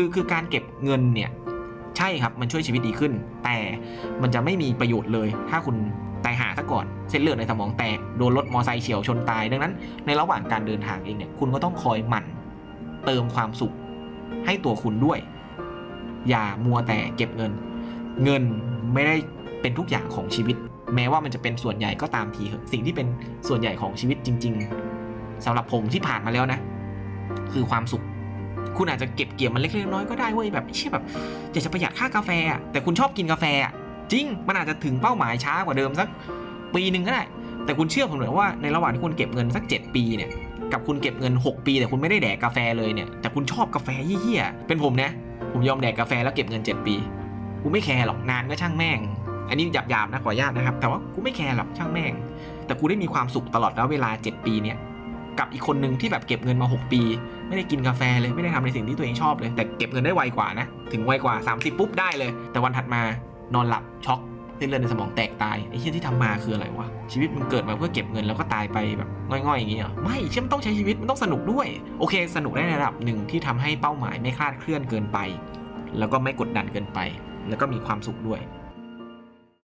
คือคือการเก็บเงินเนี่ยใช่ครับมันช่วยชีวิตดีขึ้น แต่มันจะไม่มีประโยชน์เลย ถ้าคุณตายหาซะก่อน เส้นเลือดในสมองแตกโดนรถมอไซค์เฉียวชนตาย ดังนั้น ในระหว่างการเดินทางเองเนี่ยคุณก็ต้องคอยหมั่นเติมความสุขให้ตัวคุณด้วย อย่ามัวแต่เก็บเงิน เงินไม่ได้เป็นทุกอย่างของชีวิต แม้ว่ามันจะเป็นส่วนใหญ่ก็ตามทีเถอะสิ่งที่เป็นส่วนใหญ่ของชีวิตจริง ๆสำหรับผมที่ผ่านมาแล้วนะ คือความสุข คุณอาจจะเก็บเกี่ยวมันเล็กๆน้อยๆก็ได้เว้ยแบบเช่ยแบบอยากจะประหยัดค่ากาแฟ แต่คุณชอบกินกาแฟ จริง มันอาจจะถึงเป้าหมายช้ากว่าเดิมสักปีหนึ่งก็ได้ แต่คุณเชื่อผมหน่อยว่าในระหว่างที่คุณเก็บเงินสัก 7 ปีเนี่ยกับคุณเก็บเงิน 6 ปี แต่คุณไม่ได้แดกกาแฟเลยเนี่ยแต่คุณชอบกาแฟเยี่ยๆเป็นผมนะ ผมยอมแดกกาแฟแล้วเก็บเงิน 7 ปีกูไม่แคร์หรอกนานก็ช่างแม่ง อันนี้หยาบๆนะขออนุญาตนะครับ แต่ว่ากูไม่แคร์หรอกช่างแม่ง แต่กูได้มีความสุขตลอดระยะเวลา 7 ปีเนี่ย กับอีกคนหนึ่งที่แบบเก็บเงินมา 6 ปี ไม่ได้กินกาแฟเลยไม่ได้ทำในสิ่งที่ตัวเองชอบเลย แต่เก็บเงินได้ไวกว่านะ ถึงไวกว่า 30 ปุ๊บได้เลย แต่วันถัดมานอนหลับช็อกเส้นเลือดในสมองแตกตายไอ้เหี้ยที่ทำมาคืออะไรวะชีวิตมันเกิดมาเพื่อเก็บเงินแล้วก็ตายไปแบบง่อยๆอย่างงี้เหรอไม่เชื่อมันต้องใช้ชีวิตมันต้องสนุกด้วย โอเค สนุกได้ในระดับหนึ่งที่ทำให้เป้าหมายไม่คลาดเคลื่อนเกินไป แล้วก็ไม่กดดันเกินไป แล้วก็มีความสุขด้วย